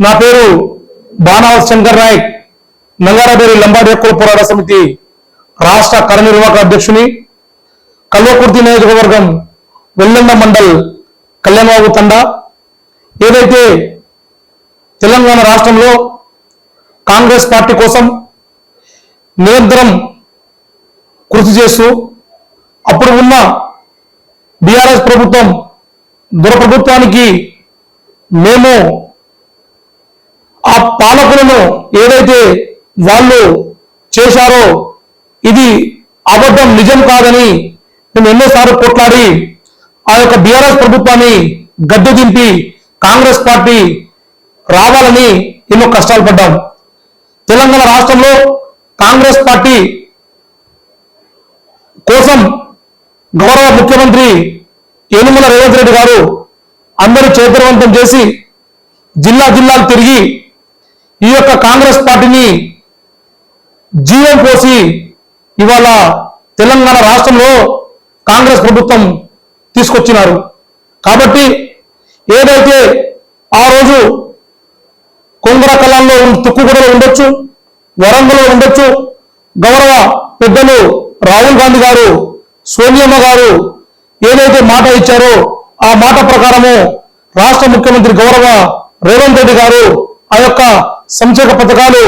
నా పేరు బాణావత్ శంకర్ నాయక్ నంగారాబేరి లంబాడి హక్కుల పోరాట సమితి రాష్ట్ర కార్యనిర్వాహక అధ్యక్షుని కల్వకుర్తి నియోజకవర్గం వెల్లండ మండల్ కళ్యాణబాబు తండా. ఏదైతే తెలంగాణ రాష్ట్రంలో కాంగ్రెస్ పార్టీ కోసం నిరంతరం కృషి చేస్తూ అప్పుడు ఉన్న బీఆర్ఎస్ ప్రభుత్వం దురప్రభుత్వానికి మేము ఆ పాలకులను ఏదైతే వాళ్ళు చేశారో ఇది అబద్ధం నిజం కాదని మేము ఎన్నోసార్లు కొట్లాడి ఆ యొక్క బీఆర్ఎస్ ప్రభుత్వాన్ని గద్దె దింపి కాంగ్రెస్ పార్టీ రావాలని ఎన్నో కష్టాలు పడ్డాం. తెలంగాణ రాష్ట్రంలో కాంగ్రెస్ పార్టీ కోసం గౌరవ ముఖ్యమంత్రి ఏనుమల రేవంత్ రెడ్డి గారు అందరూ చైతన్యవంతం చేసి జిల్లా జిల్లాలు తిరిగి ఈ యొక్క కాంగ్రెస్ పార్టీని జీవం పోసి ఇవాళ తెలంగాణ రాష్ట్రంలో కాంగ్రెస్ ప్రభుత్వం తీసుకొచ్చినారు. కాబట్టి ఏదైతే ఆ రోజు కొంగర కళాల్లో తుక్కుగూడలో ఉండొచ్చు వరంగల్లో ఉండొచ్చు గౌరవ పెద్దలు రాహుల్ గాంధీ గారు సోనియమ్మ గారు ఏదైతే మాట ఇచ్చారో ఆ మాట ప్రకారము రాష్ట్ర ముఖ్యమంత్రి గౌరవ రేవంత్ రెడ్డి గారు ఆ యొక్క సంక్షేమ పథకాలు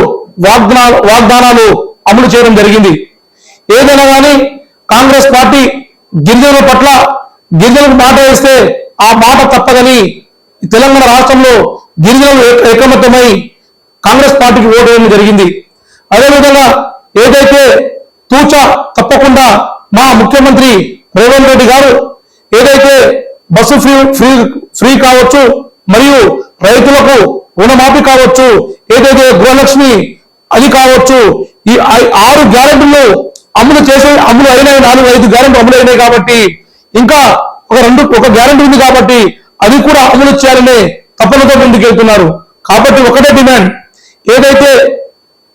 వాగ్దా వాగ్దానాలు అమలు చేయడం జరిగింది. ఏదైనా కానీ కాంగ్రెస్ పార్టీ గిరిజనుల పట్ల గిరిజనులకు మాట వేస్తే ఆ మాట తప్పదని తెలంగాణ రాష్ట్రంలో గిరిజనులు ఏకమత్యమై కాంగ్రెస్ పార్టీకి ఓటు వేయడం జరిగింది. అదేవిధంగా ఏదైతే తూచ తప్పకుండా మా ముఖ్యమంత్రి రేవంత్ రెడ్డి గారు ఏదైతే బస్సు ఫ్రీ ఫ్రీ ఫ్రీ కావచ్చు మరియు రైతులకు రుణమాఫీ కావచ్చు ఏదైతే గృహలక్ష్మి అది కావచ్చు ఈ ఐ- ఆరు గ్యారెంటీలు అమలు చేసే అమలు అయినాయి నాలుగు ఐదు గ్యారెంటీ అమలు అయినాయి కాబట్టి ఇంకా ఒక రెండు ఒక గ్యారెంటీ ఉంది కాబట్టి అది కూడా అమలు చేయాలనే తప్పనతో ముందుకెళ్తున్నారు. కాబట్టి ఒకటే డిమాండ్ ఏదైతే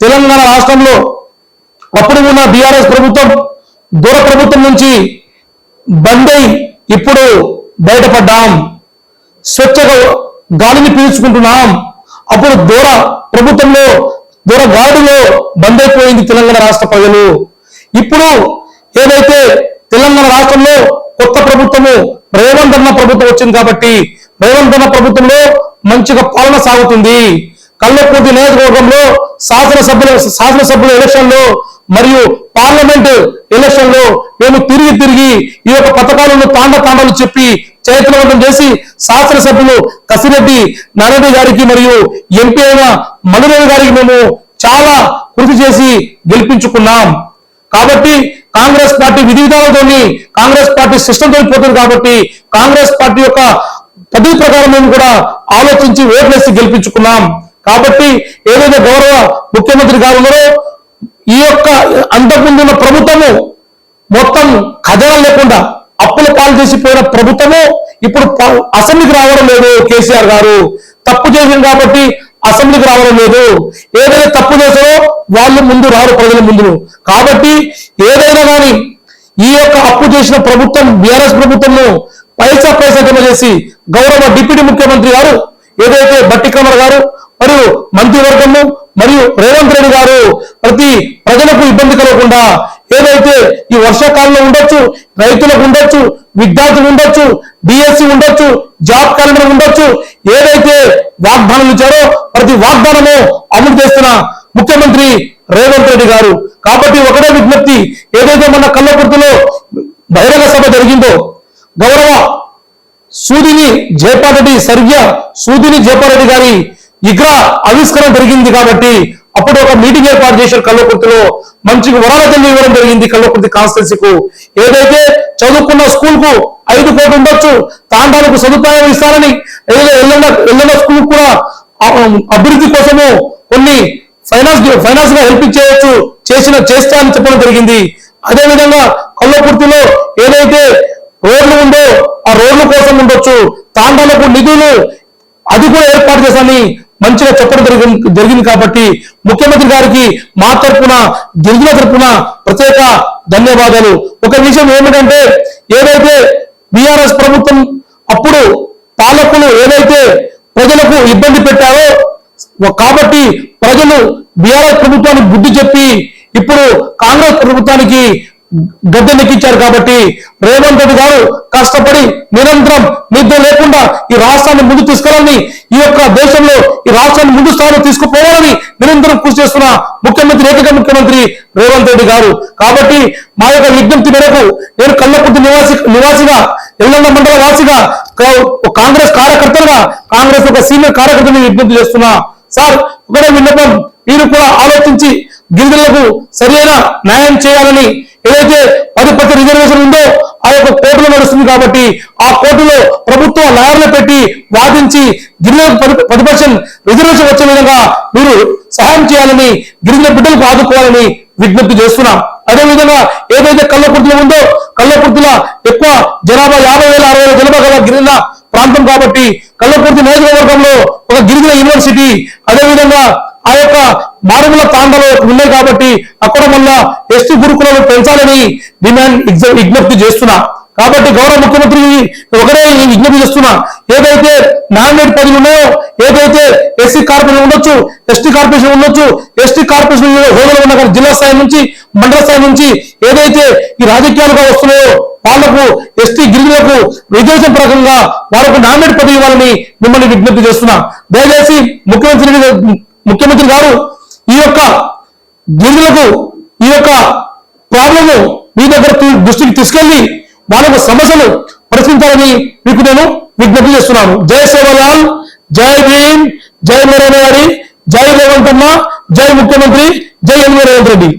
తెలంగాణ రాష్ట్రంలో అప్పుడు ఉన్న బీఆర్ఎస్ ప్రభుత్వం దూర ప్రభుత్వం నుంచి బందై ఇప్పుడు బయటపడ్డాం. స్వచ్ఛగా గాలిని పీల్చుకుంటున్నాం. అప్పుడు దూర ప్రభుత్వంలో దూర గాడిలో బంద్ అయిపోయింది తెలంగాణ రాష్ట్ర ప్రజలు. ఇప్పుడు ఏదైతే తెలంగాణ రాష్ట్రంలో కొత్త ప్రభుత్వము రేవంత్ అన్న ప్రభుత్వం వచ్చింది కాబట్టి రేవంత్ అన్న ప్రభుత్వంలో మంచిగా పాలన సాగుతుంది. కల్లపూర్తి నియోజకవర్గంలో శాసనసభ్యుల శాసనసభ్యుల ఎలక్షన్లో మరియు పార్లమెంట్ ఎలక్షన్లో మేము తిరిగి తిరిగి ఈ యొక్క పథకాలను తాండ తాండాలు చెప్పి చైత్రవంతం చేసి శాసనసభ్యులు కసిరెడ్డి నారెడ్డి గారికి మరియు ఎంపీ అయిన మధురేవి గారికి మేము చాలా కృషి చేసి గెలిపించుకున్నాం. కాబట్టి కాంగ్రెస్ పార్టీ విధి విధానాలతోని కాంగ్రెస్ పార్టీ సిస్టంతో పోతుంది కాబట్టి కాంగ్రెస్ పార్టీ యొక్క పదవి ప్రకారం మేము కూడా ఆలోచించి ఓట్లేసి గెలిపించుకున్నాం. కాబట్టి ఏదైతే గౌరవ ముఖ్యమంత్రి గారు ఉన్నారో ఈ యొక్క అంతకుముందున్న ప్రభుత్వము మొత్తం ఖజానా లేకుండా అప్పుల పాలు చేసిపోయిన ప్రభుత్వము ఇప్పుడు ప- అసెంబ్లీకి రావడం లేదు కేసీఆర్ గారు. తప్పు చేసింది కాబట్టి అసెంబ్లీకి రావడం లేదు. ఏదైతే తప్పు చేశారో వాళ్ళు ముందు రారు ప్రజల ముందు కాబట్టి ఏదైనా కానీ ఈ యొక్క అప్పు చేసిన ప్రభుత్వం బీఆర్ఎస్ ప్రభుత్వంను పైసా పైసా జమ చేసి గౌరవ డిప్యూటీ ముఖ్యమంత్రి గారు ఏదైతే బట్టి కమర్ గారు మరియు మంత్రివర్గము మరియు రేవంత్ రెడ్డి గారు ప్రతి ప్రజలకు ఇబ్బంది కలగకుండా ఏదైతే ఈ వర్షాకాలంలో ఉండొచ్చు రైతులకు ఉండొచ్చు విద్యార్థులు ఉండొచ్చు డిఎస్సి ఉండొచ్చు జాబ్ క్యాలెండర్ ఉండొచ్చు ఏదైతే వాగ్దానం ఇచ్చారో ప్రతి వాగ్దానము అమలు చేస్తున్న ముఖ్యమంత్రి రేవంత్ రెడ్డి గారు. కాబట్టి ఒకటే విజ్ఞప్తి ఏదైతే మన కల్లకుర్తిలో బహిరంగ సభ జరిగిందో గౌరవ సూదిని జయపారెడ్డి సర్వ్య సూదిని జయపారెడ్డి గారి ఇగ్ర ఆవిష్కరణ జరిగింది కాబట్టి అప్పుడు ఒక మీటింగ్ ఏర్పాటు చేశారు కల్లకుర్తిలో మంచిగా వరాలతల్లి ఇవ్వడం జరిగింది కల్లకుర్తి కాన్స్టెన్సీకు ఏదైతే చదువుకున్న స్కూల్కు ఐదు కోట్లు ఉండొచ్చు తాండాలకు సదుపాయం ఇస్తారని ఎల్లన్న ఎల్లన్న స్కూల్ కూడా అభివృద్ధి కోసము కొన్ని ఫైనాన్స్ ఫైనాన్స్గా హెల్ప్ చేయొచ్చు చేసిన చేస్తా అని చెప్పడం జరిగింది. అదే విధంగా కల్లకుర్తిలో ఏదైతే రోడ్లు ఉందో ఆ రోడ్ల కోసం ఉండొచ్చు తాండాలకు నిధులు అది కూడా ఏర్పాటు చేశామని మంచిగా చెప్పడం జరిగింది జరిగింది కాబట్టి ముఖ్యమంత్రి గారికి మా తరఫున గిరిజన తరఫున ప్రత్యేక ధన్యవాదాలు. ఒక విషయం ఏమిటంటే ఏదైతే బీఆర్ఎస్ ప్రభుత్వం అప్పుడు పాలకులు ఏదైతే ప్రజలకు ఇబ్బంది పెట్టారో కాబట్టి ప్రజలు బీఆర్ఎస్ ప్రభుత్వానికి బుద్ధి చెప్పి ఇప్పుడు కాంగ్రెస్ ప్రభుత్వానికి గద్దెనెక్కించారు కాబట్టి రేవంత్ రెడ్డి గారు కష్టపడి నిరంతరం నిద్ర లేకుండా ఈ రాష్ట్రాన్ని ముందు తీసుకెళ్ళాలని ఈ యొక్క దేశంలో ఈ రాష్ట్రాన్ని ముందు స్థాయిలో తీసుకుపోవాలని నిరంతరం కృషి చేస్తున్న ముఖ్యమంత్రి ఏకైక ముఖ్యమంత్రి రేవంత్ రెడ్డి గారు. కాబట్టి మా యొక్క విజ్ఞప్తి మేరకు నేను కల్లపుట్టి నివాసి నివాసిగా ఎల్లండ మండల వాసిగా ఒక కాంగ్రెస్ కార్యకర్తలుగా కాంగ్రెస్ ఒక సీనియర్ కార్యకర్తని విజ్ఞప్తి చేస్తున్నా. సార్ ఒకటే విన్నపం మీరు కూడా ఆలోచించి గిరిజనులకు సరైన న్యాయం చేయాలని ఏదైతే పది పది రిజర్వేషన్ ఉందో ఆ యొక్క కోర్టులో నడుస్తుంది కాబట్టి ఆ కోర్టులో ప్రభుత్వ లాయర్లు పెట్టి వాదించి గిరిజన పది పర్సెంట్ రిజర్వేషన్ వచ్చే విధంగా మీరు సహాయం చేయాలని గిరిజన బిడ్డలకు ఆదుకోవాలని విజ్ఞప్తి చేస్తున్నాం. అదేవిధంగా ఏదైతే కళ్ళకుర్తులు ఉందో కళ్ళకుర్తుల ఎక్కువ జనాభా యాభై వేల అరవై వేల జనాభా గల గిరిజన ప్రాంతం కాబట్టి కళ్ళకుర్తి నియోజకవర్గంలో ఒక గిరిజన యూనివర్సిటీ అదేవిధంగా ఆ యొక్క మారుమూల ప్రాంతంలో ఉన్నాయి కాబట్టి అక్కడ మళ్ళా ఎస్టీ గురుకులను పెంచాలని డిమాండ్ విజ్ఞప్తి చేస్తున్నా. కాబట్టి గౌరవ ముఖ్యమంత్రి ఒకరే విజ్ఞప్తి చేస్తున్నా. ఏదైతే నామినేట్ పదవులు ఉన్నాయో ఏదైతే ఎస్సీ కార్పొరేషన్ ఉండొచ్చు ఎస్టీ కార్పొరేషన్ ఉండొచ్చు ఎస్టీ కార్పొరేషన్ హోదాలో ఉన్న కానీ జిల్లా స్థాయి నుంచి మండల స్థాయి నుంచి ఏదైతే ఈ రాజకీయాలుగా వస్తున్నాయో వాళ్ళకు ఎస్టీ గిరిజనులకు రిజర్వేషన్ ప్రకారంగా వారికి నామినేట్ పదవి ఇవ్వాలని మిమ్మల్ని విజ్ఞప్తి చేస్తున్నా. దయచేసి ముఖ్యమంత్రి ముఖ్యమంత్రి గారు ఈ యొక్క గిరిజనులకు ఈ యొక్క ప్రాబ్లము మీ దగ్గర దృష్టికి తీసుకెళ్ళి వాళ్ళ యొక్క సమస్యలు ప్రశ్నించాలని మీకు నేను విజ్ఞప్తి చేస్తున్నాను. జై సేవలాల్ జై భీమ్ జై నరేంద్ర గారి జై రేవంత్ జై ముఖ్యమంత్రి జై ఎన్ రేవంత్ రెడ్డి.